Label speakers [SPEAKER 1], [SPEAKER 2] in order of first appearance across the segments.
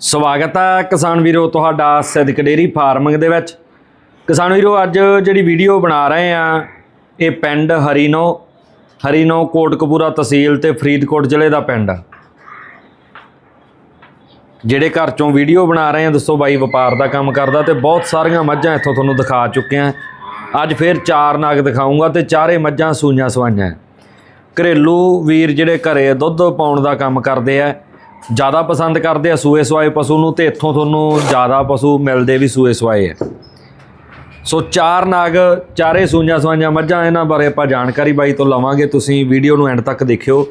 [SPEAKER 1] ਸਵਾਗਤ ਹੈ ਕਿਸਾਨ ਵੀਰੋ ਤੁਹਾਡਾ ਸਿੱਧਕ ਡੇਰੀ ਫਾਰਮਿੰਗ ਦੇ ਵਿੱਚ। ਕਿਸਾਨ ਵੀਰੋ, ਅੱਜ ਜਿਹੜੀ ਵੀਡੀਓ ਬਣਾ ਰਹੇ ਆ, ਇਹ ਪਿੰਡ ਹਰੀਨੋ ਹਰੀਨੋ ਕੋਟਕਪੂਰਾ ਤਹਿਸੀਲ ਤੇ ਫਰੀਦਕੋਟ ਜ਼ਿਲ੍ਹੇ ਦਾ ਪਿੰਡ ਜਿਹੜੇ ਘਰ ਚੋਂ ਵੀਡੀਓ ਬਣਾ ਰਹੇ ਆ, ਦੱਸੋ ਬਾਈ ਵਪਾਰ ਦਾ ਕੰਮ ਕਰਦਾ ਤੇ ਬਹੁਤ ਸਾਰੀਆਂ ਮੱਝਾਂ ਇੱਥੋਂ ਤੁਹਾਨੂੰ ਦਿਖਾ ਚੁੱਕੇ ਆ ਅੱਜ ਫੇਰ ਚਾਰ ਨਾਗ ਦਿਖਾਉਂਗਾ ਤੇ ਚਾਰੇ ਮੱਝਾਂ ਸੂਈਆਂ ਸਵਾਈਆਂ। ਘਰੇਲੂ ਵੀਰ ਜਿਹੜੇ ਘਰੇ ਦੁੱਧ ਪਾਉਣ ਦਾ ਕੰਮ ਕਰਦੇ ਆ ਜ਼ਿਆਦਾ ਪਸੰਦ ਕਰਦੇ ਆ ਸੂਏ ਸਵਾਏ ਪਸ਼ੂ ਨੂੰ ਤੇ ਇੱਥੋਂ ਤੁਹਾਨੂੰ ਜ਼ਿਆਦਾ ਪਸ਼ੂ ਮਿਲਦੇ ਵੀ ਸੂਏ ਸਵਾਏ ਆ। ਸੋ ਚਾਰ ਨਾਗ, ਚਾਰੇ ਸੂਈਆਂ ਸਵਾਈਆਂ ਮੱਝਾਂ, ਇਹਨਾਂ ਬਾਰੇ ਆਪਾਂ ਜਾਣਕਾਰੀ ਬਾਈ ਤੋਂ ਲਵਾਂਗੇ। ਤੁਸੀਂ ਵੀਡੀਓ ਨੂੰ ਐਂਡ ਤੱਕ ਦੇਖਿਓ।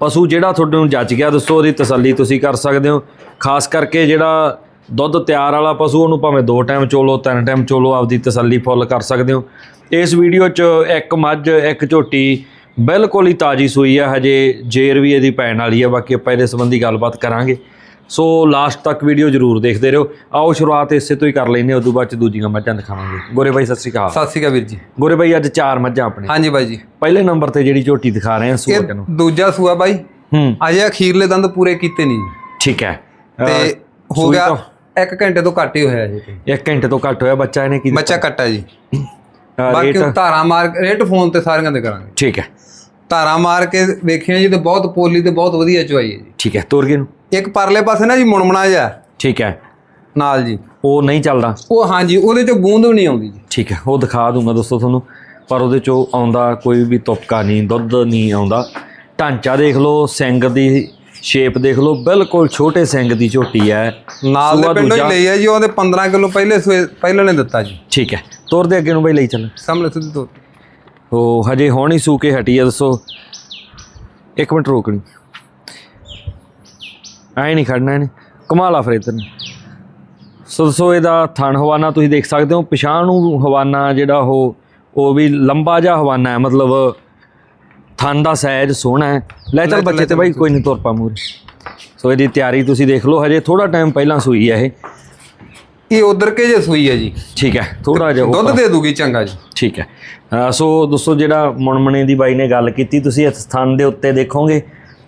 [SPEAKER 1] ਪਸ਼ੂ ਜਿਹੜਾ ਤੁਹਾਨੂੰ ਜੱਜ ਗਿਆ, ਦੱਸੋ ਉਹਦੀ ਤਸੱਲੀ ਤੁਸੀਂ ਕਰ ਸਕਦੇ ਹੋ। ਖਾਸ ਕਰਕੇ ਜਿਹੜਾ ਦੁੱਧ ਤਿਆਰ ਵਾਲਾ ਪਸ਼ੂ, ਉਹਨੂੰ ਭਾਵੇਂ ਦੋ ਟਾਈਮ ਚੋਲੋ, ਤਿੰਨ ਟਾਈਮ ਚੋਲੋ, ਆਪਦੀ ਤਸੱਲੀ ਫੁੱਲ ਕਰ ਸਕਦੇ ਹੋ। ਇਸ ਵੀਡੀਓ 'ਚ ਇੱਕ ਮੱਝ, ਇੱਕ ਝੋਟੀ ਬਿਲਕੁਲ ਹੀ ਤਾਜੀ ਸੂਈ ਆ ਹਜੇ ਜੇਰ ਵੀ ਇਹਦੀ ਪੈਣ ਵਾਲੀ ਆ ਬਾਕੀ ਆਪਾਂ ਇਹਦੇ ਸੰਬੰਧੀ ਗੱਲਬਾਤ ਕਰਾਂਗੇ। ਸੋ ਲਾਸਟ ਤੱਕ ਵੀਡੀਓ ਜ਼ਰੂਰ ਦੇਖਦੇ ਰਹੋ। ਆਓ ਸ਼ੁਰੂਆਤ ਇਸੇ ਤੋਂ ਹੀ ਕਰ ਹਾਂ ਉਦੋਂ ਬਾਅਦ ਚ ਦੂਜੀਆਂ ਮੱਝਾਂ ਦਿਖਾਵਾਂਗੇ। ਗੋਰੇ ਬਾਈ ਸਤਿ ਸ਼੍ਰੀ ਅਕਾਲ।
[SPEAKER 2] ਸਤਿ ਸ਼੍ਰੀ ਅਕਾਲ ਵੀਰ ਜੀ।
[SPEAKER 1] ਗੋਰੇ ਬਾਈ ਅੱਜ ਚਾਰ ਮੱਝਾਂ ਆਪਣੇ।
[SPEAKER 2] ਹਾਂਜੀ ਬਾਈ ਜੀ।
[SPEAKER 1] ਪਹਿਲੇ ਨੰਬਰ ਤੇ ਜਿਹੜੀ ਝੋਟੀ ਦਿਖਾ ਰਹੇ
[SPEAKER 2] ਇਹ
[SPEAKER 1] ਸੂਰਜ ਨੂੰ
[SPEAKER 2] ਦੂਜਾ ਸੂਆ ਬਾਈ।
[SPEAKER 1] ਹੂੰ।
[SPEAKER 2] ਅਜੇ ਅਖੀਰਲੇ ਦੰਦ ਪੂਰੇ ਕੀਤੇ ਨਹੀਂ।
[SPEAKER 1] ਠੀਕ ਹੈ।
[SPEAKER 2] ਤੇ ਹੋ ਗਿਆ
[SPEAKER 1] ਤੋਂ
[SPEAKER 2] 1 ਘੰਟੇ ਤੋਂ ਘੱਟ ਹੀ ਹੋਇਆ ਜੀ
[SPEAKER 1] ਇੱਕ ਘੰਟੇ ਤੋਂ ਘੱਟ ਹੋਇਆ ਬੱਚਾ ਇਹਨੇ ਕੀ
[SPEAKER 2] ਬੱਚਾ ਕੱਟਾ ਜੀ। ਬਾਕੀ ਧਾਰਾ ਮਾਰ ਰੇਟ ਫੋਨ ਤੇ ਸਾਰੀਆਂ ਦੇ ਕਰਾਂਗੇ।
[SPEAKER 1] ਠੀਕ ਹੈ।
[SPEAKER 2] ਧਾਰਾ ਮਾਰ ਕੇ ਵੇਖਿਆ ਜੀ ਤੇ ਬਹੁਤ ਪੋਲੀ ਤੇ ਬਹੁਤ ਵਧੀਆ ਚੁਆਈ ਹੈ ਜੀ।
[SPEAKER 1] ਠੀਕ ਹੈ ਤੋਰ ਗਏ ਨੂੰ
[SPEAKER 2] ਇੱਕ ਪਰਲੇ ਪਾਸੇ ਨਾ ਜੀ ਮੁਣਮਣਾ ਜਿਹਾ।
[SPEAKER 1] ਠੀਕ ਹੈ।
[SPEAKER 2] ਨਾਲ ਜੀ।
[SPEAKER 1] ਉਹ ਨਹੀਂ ਚੱਲਦਾ।
[SPEAKER 2] ਉਹ ਹਾਂਜੀ ਉਹਦੇ ਚੋਂ ਬੂੰਦ ਵੀ ਨਹੀਂ ਆਉਂਦੀ ਜੀ।
[SPEAKER 1] ਠੀਕ ਹੈ ਉਹ ਦਿਖਾ ਦੂੰਗਾ ਦੋਸਤੋ ਤੁਹਾਨੂੰ। ਪਰ ਉਹਦੇ ਚੋਂ ਆਉਂਦਾ ਕੋਈ ਵੀ ਤੁਪਕਾ ਨਹੀਂ ਦੁੱਧ ਨਹੀਂ ਆਉਂਦਾ। ਢਾਂਚਾ ਦੇਖ ਲਓ ਸਿੰਘ ਦੀ ਸ਼ੇਪ ਦੇਖ ਲਓ ਬਿਲਕੁਲ ਛੋਟੇ ਸਿੰਘ ਦੀ ਝੋਟੀ ਹੈ।
[SPEAKER 2] ਨਾਲ ਦੇ ਪਿੰਡੋਂ ਹੀ। ਲਈ ਹੈ ਜੀ ਉਹਦੇ 15 ਕਿਲੋ ਪਹਿਲੇ ਪਹਿਲੇ ਨੇ ਦਿੱਤਾ ਜੀ।
[SPEAKER 1] ਠੀਕ ਹੈ। ਤੋਰ ਦੇ ਅੱਗੇ ਨੂੰ ਬਈ ਲਈ ਚੱਲ।
[SPEAKER 2] ਸਾਹਮਣੇ ਸਿੱਧੀ ਤੋਂ
[SPEAKER 1] ਉਹ ਹਜੇ ਹੁਣ ਹੀ ਸੂ ਕੇ ਹਟੀ ਆ ਦੱਸੋ। ਇੱਕ ਮਿੰਟ ਰੋਕਣੀ ਐ ਨਹੀਂ ਖੜਨਾ ਇਹਨੇ। ਕਮਾਲਾ ਫਰੇਤਰ ਨੇ ਸੋ ਦੱਸੋ ਇਹਦਾ ਥਣ ਹਵਾਨਾ ਤੁਸੀਂ ਦੇਖ ਸਕਦੇ ਹੋ। ਪਿਛਾਂ ਨੂੰ ਹਵਾਨਾ ਜਿਹੜਾ ਉਹ ਉਹ ਵੀ ਲੰਬਾ ਜਿਹਾ ਹਵਾਨਾ ਹੈ। ਮਤਲਬ ਥਣ ਦਾ ਸਾਈਜ਼ ਸੋਹਣਾ ਹੈ। ਲੈ ਚੱਲ ਬੱਚੇ ਤੇ ਬਾਈ ਕੋਈ ਨਹੀਂ ਤੁਰ ਪਾ ਮੂਰੇ ਸੋ ਇਹਦੀ ਤਿਆਰੀ ਤੁਸੀਂ ਦੇਖ ਲਓ। ਹਜੇ ਥੋੜਾ ਟਾਈਮ ਪਹਿਲਾਂ ਸੂਈ ਹੈ ਇਹ।
[SPEAKER 2] ਇਹ ਉਧਰ ਕੇ ਜੇ ਸੂਈ ਹੈ ਜੀ।
[SPEAKER 1] ਠੀਕ ਹੈ ਥੋੜਾ ਜਿਹਾ
[SPEAKER 2] ਦੁੱਧ ਦੇ ਦੂਗੀ ਚੰਗਾ ਜੀ।
[SPEAKER 1] ਠੀਕ ਹੈ। ਸੋ ਦੋਸਤੋ ਜਿਹੜਾ ਮੁਣਮਣੇ ਦੀ ਬਾਈ ਨੇ ਗੱਲ ਕੀਤੀ ਤੁਸੀਂ ਇਸ ਥਣ ਦੇ ਉੱਤੇ ਦੇਖੋਗੇ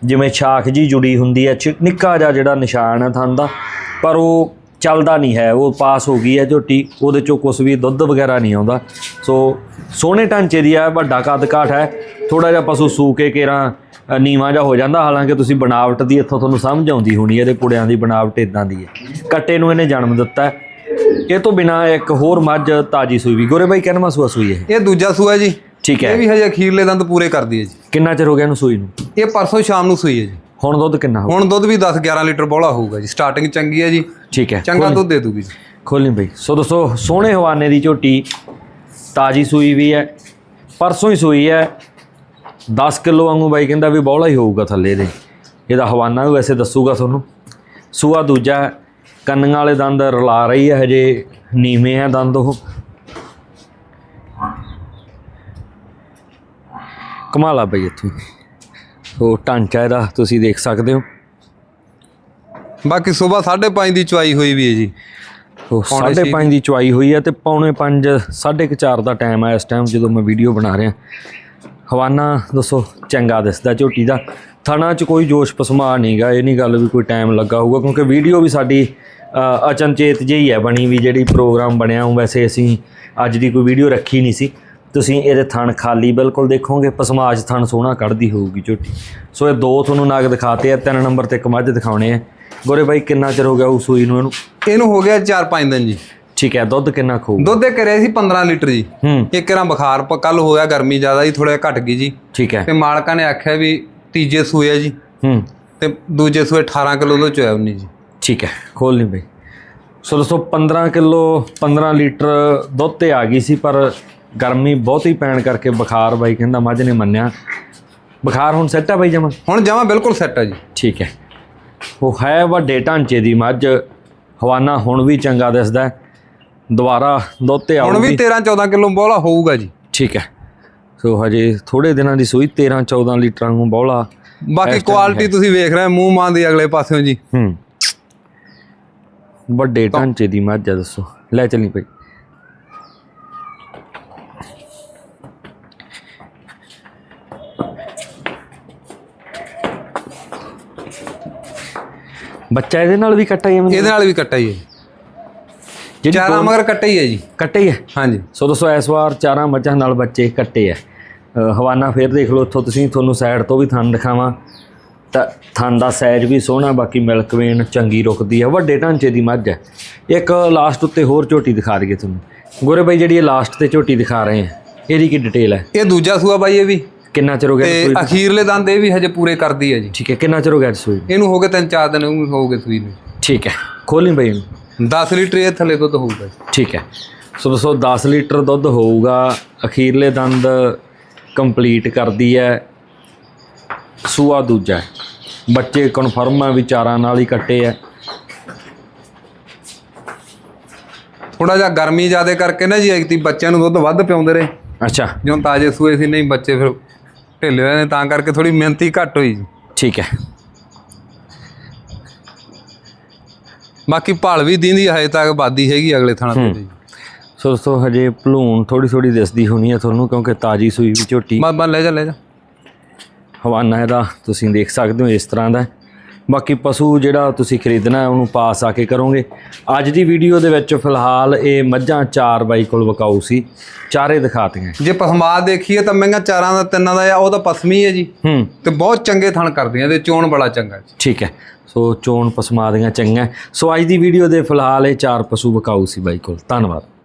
[SPEAKER 1] ਜਿਵੇਂ ਛਾਖ ਜੀ ਜੁੜੀ ਹੁੰਦੀ ਹੈ ਨਿੱਕਾ ਜਿਹਾ ਜਿਹੜਾ ਨਿਸ਼ਾਨ ਹੈ ਥਣ ਦਾ ਪਰ ਉਹ ਚੱਲਦਾ ਨਹੀਂ ਹੈ ਉਹ ਪਾਸ ਹੋ ਗਈ ਹੈ ਝੋਟੀ ਉਹਦੇ ਚੋਂ ਕੁਝ ਵੀ ਦੁੱਧ ਵਗੈਰਾ ਨਹੀਂ ਆਉਂਦਾ। ਸੋ ਸੋਹਣੇ ਢਾਂਚੇ ਦੀ ਹੈ ਵੱਡਾ ਕੱਦ ਕਾਠ ਹੈ ਥੋੜਾ ਜਿਹਾ ਪਸ਼ੂ ਸੂ ਕੇ ਕੇਰਾਂ ਨੀਵਾਂ ਜਿਹਾ ਹੋ ਜਾਂਦਾ ਹਾਲਾਂਕਿ ਤੁਸੀਂ ਬਣਾਵਟ ਦੀ ਇੱਥੋਂ ਤੁਹਾਨੂੰ ਸਮਝ ਆਉਂਦੀ ਹੋਣੀ ਇਹਦੇ ਪੁੜਿਆਂ ਦੀ ਬਣਾਵਟ ਇਦਾਂ ਦੀ ਹੈ। ਕੱਟੇ ਨੂੰ ਇਹਨੇ ਜਨਮ ਦਿੱਤਾ। ਇਹ ਤੋਂ ਬਿਨਾ ਇੱਕ ਹੋਰ ਮੱਝ ਤਾਜੀ ਸੂਈ ਵੀ। ਗੋਰੇ ਬਾਈ ਕਿੰਨਵਾਂ ਸੂਆ ਸੂਈ ਹੈ
[SPEAKER 2] ਇਹ ਦੂਜਾ ਸੂਆ ਜੀ।
[SPEAKER 1] ਠੀਕ
[SPEAKER 2] ਇਹ
[SPEAKER 1] ਹੈ
[SPEAKER 2] ਵੀ ਹਜੇ ਅਖੀਰਲੇ ਦੰਦ ਪੂਰੇ ਕਰਦੀ ਹੈ ਜੀ।
[SPEAKER 1] ਕਿੰਨਾ ਚਿਰ ਹੋ ਗਿਆ ਇਹਨੂੰ ਸੂਈ ਨੂੰ?
[SPEAKER 2] ਇਹ ਪਰਸੋਂ ਸ਼ਾਮ ਨੂੰ ਸੂਈ ਹੈ ਜੀ।
[SPEAKER 1] ਹੁਣ ਦੁੱਧ ਕਿੰਨਾ ਹੋ
[SPEAKER 2] ਹੁਣ ਦੁੱਧ ਵੀ 10 11 ਲੀਟਰ ਬੋਲਾ ਹੋਊਗਾ ਜੀ। ਸਟਾਰਟਿੰਗ ਚੰਗੀ ਹੈ ਜੀ।
[SPEAKER 1] ਠੀਕ ਹੈ।
[SPEAKER 2] ਚੰਗਾ ਦੁੱਧ ਦੇ ਦੂਗੀ ਜੀ।
[SPEAKER 1] ਖੋਲੀ ਬਈ। ਸੋ ਦੋਸਤੋ ਸੋਹਣੇ ਹਵਾਨੇ ਦੀ ਝੋਟੀ ਤਾਜੀ ਸੂਈ ਵੀ ਹੈ। ਪਰਸੋਂ ਹੀ ਸੂਈ ਹੈ। 10 ਕਿਲੋ ਵਾਂਗੂ ਬਾਈ ਕਹਿੰਦਾ ਵੀ ਬੌਲਾ ਹੀ ਹੋਊਗਾ ਥੱਲੇ ਦੇ ਇਹਦਾ ਹਵਾਨਾ ਵੀ ਵੈਸੇ ਦੱਸੂਗਾ ਤੁਹਾਨੂੰ। ਸੂਆ ਦੂਜਾ ਹੈ, ਕੰਨਾਂ ਵਾਲੇ ਦੰਦ ਰਲਾ ਰਹੀ ਹੈ ਹਜੇ ਨੀਵੇਂ ਹੈ ਦੰਦ ਉਹ। ਕਮਾਲਾ ਬਈ ਇੱਥੋਂ। ਉਹ ਢਾਂਚਾ ਇਹਦਾ ਤੁਸੀਂ ਦੇਖ ਸਕਦੇ ਹੋ।
[SPEAKER 2] ਬਾਕੀ ਸਵੇਰ 5:30 ਦੀ ਚੁਆਈ ਹੋਈ ਵੀ ਹੈ ਜੀ।
[SPEAKER 1] ਉਹ
[SPEAKER 2] ਪੌਣੇ
[SPEAKER 1] ਸਾਢੇ
[SPEAKER 2] ਛੇ
[SPEAKER 1] ਪੰਜ ਦੀ। ਚੁਆਈ ਹੋਈ ਹੈ ਤੇ ਪੌਣੇ 5 ਸਾਢੇ ਕੁ ਚਾਰ ਦਾ ਟਾਈਮ ਹੈ ਇਸ ਟਾਈਮ ਜਦੋਂ ਮੈਂ ਵੀਡੀਓ ਬਣਾ ਰਿਹਾ। ਹਵਾਨਾ ਦੱਸੋ ਚੰਗਾ ਦਿਸਦਾ ਝੋਟੀ ਦਾ। ਥਣਾ 'ਚ ਕੋਈ ਜੋਸ਼ ਪਸਮਾ ਨਹੀਂਗਾ ਇਹ ਨਹੀਂ ਗੱਲ ਵੀ ਕੋਈ ਟਾਈਮ ਲੱਗਾ ਹੋਊਗਾ ਕਿਉਂਕਿ ਵੀਡੀਓ ਵੀ ਸਾਡੀ ਅਚਨਚੇਤ ਜਿਹੀ ਹੈ ਬਣੀ ਵੀ ਜਿਹੜੀ ਪ੍ਰੋਗਰਾਮ ਬਣਿਆ ਉਹ ਵੈਸੇ ਅਸੀਂ ਅੱਜ ਦੀ ਕੋਈ ਵੀਡੀਓ ਰੱਖੀ ਨਹੀਂ ਸੀ। ਤੁਸੀਂ ਇਹਦੇ ਥਣ ਖਾਲੀ ਬਿਲਕੁਲ ਦੇਖੋਗੇ ਪਸਮਾਜ ਥਣ ਸੋਹਣਾ ਕੱਢਦੀ ਹੋਊਗੀ ਝੋਟੀ। ਸੋ ਇਹ ਦੋ ਤੁਹਾਨੂੰ ਨਗ ਦਿਖਾਤੇ ਆ ਤਿੰਨ ਨੰਬਰ ਤੇ ਇੱਕ ਮੱਝ ਦਿਖਾਉਣੇ ਆ। ਗੋਰੇ ਬਾਈ ਕਿੰਨਾ ਚਿਰ ਹੋ ਗਿਆ ਉਹ ਸੂਈ ਨੂੰ ਇਹਨੂੰ?
[SPEAKER 2] ਇਹਨੂੰ ਹੋ ਗਿਆ 4-5 ਦਿਨ ਜੀ।
[SPEAKER 1] ਠੀਕ ਹੈ ਦੁੱਧ ਕਿੰਨਾ ਖਾਊ
[SPEAKER 2] ਦੁੱਧ ਇਹ ਕਰਿਆ ਸੀ 15 ਲੀਟਰ ਜੀ। ਇੱਕ ਰਾਂ ਬੁਖਾਰ ਕੱਲ ਹੋਇਆ ਗਰਮੀ ਜ਼ਿਆਦਾ ਜੀ ਥੋੜਾ ਘਟ ਗਈ ਜੀ।
[SPEAKER 1] ਠੀਕ ਹੈ।
[SPEAKER 2] ਤੇ ਮਾਲਕਾਂ ਨੇ ਆਖਿਆ ਵੀ ਤੀਜੇ ਸੂਏ ਆ ਜੀ।
[SPEAKER 1] ਹੂੰ।
[SPEAKER 2] ਤੇ ਦੂਜੇ ਸੂਏ 18 ਕਿਲੋ ਦੁੱਧ ਚੋਇਆ ਉਹਨੇ ਜੀ।
[SPEAKER 1] ਠੀਕ ਹੈ ਖੋਲ ਨਹੀਂ ਬਈ। ਸੋ ਦੋਸਤੋ 15 ਕਿਲੋ 15 ਲੀਟਰ ਦੁੱਧ ਤੇ ਆ ਗਈ ਸੀ ਪਰ ਗਰਮੀ ਬਹੁਤੀ ਪੈਣ ਕਰਕੇ ਬੁਖਾਰ ਬਾਈ ਕਹਿੰਦਾ ਮੱਝ ਨੇ ਮੰਨਿਆ। ਬੁਖਾਰ ਹੁਣ ਸੈੱਟ ਆ ਬਾਈ ਜਮਾ?
[SPEAKER 2] ਹੁਣ ਜਮਾ ਬਿਲਕੁਲ ਸੈੱਟ ਆ ਜੀ।
[SPEAKER 1] ਠੀਕ ਹੈ। ਉਹ ਹੈ ਵੱਡੇ ਢਾਂਚੇ ਦੀ ਮੱਝ। ਹਵਾਨਾ ਹੁਣ ਵੀ ਚੰਗਾ ਦਿਸਦਾ ਹੈ। ਦੁਬਾਰਾ ਦੁੱਧ ਤੇ
[SPEAKER 2] ਹੁਣ ਵੀ
[SPEAKER 1] ਆਉਗੀ
[SPEAKER 2] 13-14 ਕਿਲੋ ਬੋਲਾ ਹੋਊਗਾ ਜੀ।
[SPEAKER 1] ਠੀਕ ਹੈ। ਸੋ ਹਜੇ ਥੋੜੇ ਦਿਨਾਂ ਦੀ ਸੂਈ 13 14 ਲੀਟਰਾਂ ਨੂੰ ਬੌਲਾ।
[SPEAKER 2] ਬਾਕੀ ਕੁਆਲਿਟੀ ਤੁਸੀਂ ਵੇਖ ਰਹੇ ਮੂੰਹ ਮਾਂ ਦੀ ਅਗਲੇ ਪਾਸਿਓਂ ਜੀ।
[SPEAKER 1] ਹੂੰ। ਵੱਡੇ ਢਾਂਚੇ ਦੀ ਮੱਝ ਆ ਦੱਸੋ। ਲੈ ਚੱਲੀ ਪਈ ਬੱਚਾ ਇਹਦੇ ਨਾਲ ਵੀ ਕੱਟਾ ਹੀ ਹੈ
[SPEAKER 2] ਇਹਦੇ ਨਾਲ ਵੀ ਕੱਟਾ ਹੀ। ਚਾਰਾਂ ਮਗਰ ਕੱਟਾ ਹੀ ਹੈ ਜੀ।
[SPEAKER 1] ਕੱਟੇ ਹੀ ਹੈ
[SPEAKER 2] ਹਾਂਜੀ।
[SPEAKER 1] ਸੋ ਦੋਸਤੋ ਇਸ ਵਾਰ ਚਾਰਾਂ ਮੱਝਾਂ ਨਾਲ ਬੱਚੇ ਕੱਟੇ ਅ, ਹਵਾਨਾ ਫੇਰ ਦੇਖ ਲਓ ਇੱਥੋਂ ਤੁਸੀਂ ਤੁਹਾਨੂੰ ਸਾਈਡ ਤੋਂ ਵੀ ਥਣ ਦਿਖਾਵਾਂ। ਤਾਂ ਥਣ ਦਾ ਸਾਈਜ਼ ਵੀ ਸੋਹਣਾ ਬਾਕੀ ਮਿਲਕ ਵੇਨ ਚੰਗੀ ਰੁਕਦੀ ਹੈ ਵੱਡੇ ਢਾਂਚੇ ਦੀ ਮੱਝ ਹੈ ਇੱਕ ਲਾਸਟ ਉੱਤੇ ਹੋਰ ਝੋਟੀ ਦਿਖਾ ਦਈਏ ਤੁਹਾਨੂੰ। ਗੋਰੇ ਬਾਈ ਜਿਹੜੀ ਇਹ ਲਾਸਟ ਤੇ ਝੋਟੀ ਦਿਖਾ ਰਹੇ ਆ ਇਹਦੀ ਕੀ ਡਿਟੇਲ ਹੈ
[SPEAKER 2] ਇਹ ਦੂਜਾ ਸੂਆ ਬਾਈ ਇਹ ਵੀ।
[SPEAKER 1] ਕਿੰਨਾ ਚਿਰ ਹੋ ਗਿਆ
[SPEAKER 2] ਤੇ? ਅਖੀਰਲੇ ਦੰਦ ਇਹ ਵੀ ਹਜੇ ਪੂਰੇ ਕਰਦੀ ਹੈ ਜੀ।
[SPEAKER 1] ਠੀਕ ਹੈ ਕਿੰਨਾ ਚਿਰ ਹੋ ਗਿਆ ਸੂਈ?
[SPEAKER 2] ਇਹਨੂੰ ਹੋ ਗਏ ਤਿੰਨ ਚਾਰ ਦਿਨ ਉਹਨੂੰ ਹੋ ਗਏ ਸੂਈ ਨੂੰ।
[SPEAKER 1] ਠੀਕ ਹੈ। ਖੋਲੀ ਬਈ ਇਹਨੂੰ।
[SPEAKER 2] 10 ਲੀਟਰ ਇਹ ਥੱਲੇ ਦੁੱਧ ਹੋਊਗਾ ਜੀ।
[SPEAKER 1] ਠੀਕ ਹੈ ਸੋ ਦੋਸਤੋ 10 ਲੀਟਰ ਦੁੱਧ ਹੋਊਗਾ ਅਖੀਰਲੇ ਦੰਦ ਕੰਪਲੀਟ ਕਰਦੀ ਹੈ ਸੂਆ ਦੂਜਾ ਹੈ। ਬੱਚੇ ਕਨਫਰਮ ਆ ਵੀ ਚਾਰਾਂ ਨਾਲ ਹੀ ਕੱਟੇ ਆ
[SPEAKER 2] ਥੋੜਾ ਜਿਹਾ ਗਰਮੀ ਜ਼ਿਆਦੇ ਕਰਕੇ ਨਾ ਜੀ ਇੱਕ ਬੱਚਿਆਂ ਨੂੰ ਦੁੱਧ ਵੱਧ ਪਿਆਉਂਦੇ ਰਹੇ
[SPEAKER 1] ਅੱਛਾ
[SPEAKER 2] ਜਿਉਂ ਤਾਜੇ ਸੂਏ ਸੀ ਨਹੀਂ ਬੱਚੇ ਫਿਰ ਢਿੱਲੇ ਹੋਏ ਨੇ ਤਾਂ ਕਰਕੇ ਥੋੜੀ ਮਿਹਨਤੀ ਘੱਟ ਹੋਈ ਜੀ।
[SPEAKER 1] ਠੀਕ ਹੈ
[SPEAKER 2] ਬਾਕੀ ਭਾਲ ਵੀ ਦੀਂਦੀ ਹਜੇ ਤੱਕ ਬਾਦੀ ਹੈਗੀ ਅਗਲੇ ਥਾਣਾ ਤੇ ਜੀ।
[SPEAKER 1] ਸੋ ਦੋਸਤੋ ਹਜੇ ਭਲੂਣ ਥੋੜੀ ਥੋੜੀ ਦਿਸਦੀ ਹੋਣੀ ਹੈ ਤੁਹਾਨੂੰ ਕਿਉਂਕਿ ਤਾਜੀ ਸੂਈ ਵੀ ਝੋਟੀ।
[SPEAKER 2] ਬਸ ਬਸ ਲੈ ਜਾ ਲੈ ਜਾ।
[SPEAKER 1] ਹਵਾਨਾ ਇਹਦਾ ਤੁਸੀਂ ਦੇਖ ਸਕਦੇ ਹੋ ਇਸ ਤਰ੍ਹਾਂ ਦਾ। ਬਾਕੀ ਪਸ਼ੂ ਜਿਹੜਾ ਤੁਸੀਂ ਖਰੀਦਣਾ ਉਹਨੂੰ ਪਾਸ ਆ ਕੇ ਕਰੋਗੇ। ਅੱਜ ਦੀ ਵੀਡੀਓ ਦੇ ਵਿੱਚ ਫਿਲਹਾਲ ਇਹ ਮੱਝਾਂ ਚਾਰ ਬਾਈ ਕੋਲ ਵਕਾਊ ਸੀ। ਚਾਰੇ ਦਿਖਾਤੀਆਂ।
[SPEAKER 2] ਜੇ ਪਸਮਾਦ ਦੇਖੀਏ ਤਾਂ ਮਹਿੰਗਾ ਚਾਰਾਂ ਦਾ ਤਿੰਨਾਂ ਦਾ ਆ ਉਹ ਤਾਂ ਪਸਮੀ ਹੈ ਜੀ।
[SPEAKER 1] ਹੂੰ।
[SPEAKER 2] ਤੇ ਬਹੁਤ ਚੰਗੇ ਥਣ ਕਰਦੀਆਂ ਤੇ ਚੋਣ ਬੜਾ ਚੰਗਾ
[SPEAKER 1] ਠੀਕ ਹੈ। ਸੋ ਚੋਣ ਪਸਮਾ ਦੀਆਂ ਚੰਗੀਆਂ। ਸੋ ਅੱਜ ਦੀ ਵੀਡੀਓ ਦੇ ਫਿਲਹਾਲ ਇਹ ਚਾਰ ਪਸ਼ੂ ਵਕਾਊ ਸੀ ਬਾਈ ਕੋਲ। ਧੰਨਵਾਦ।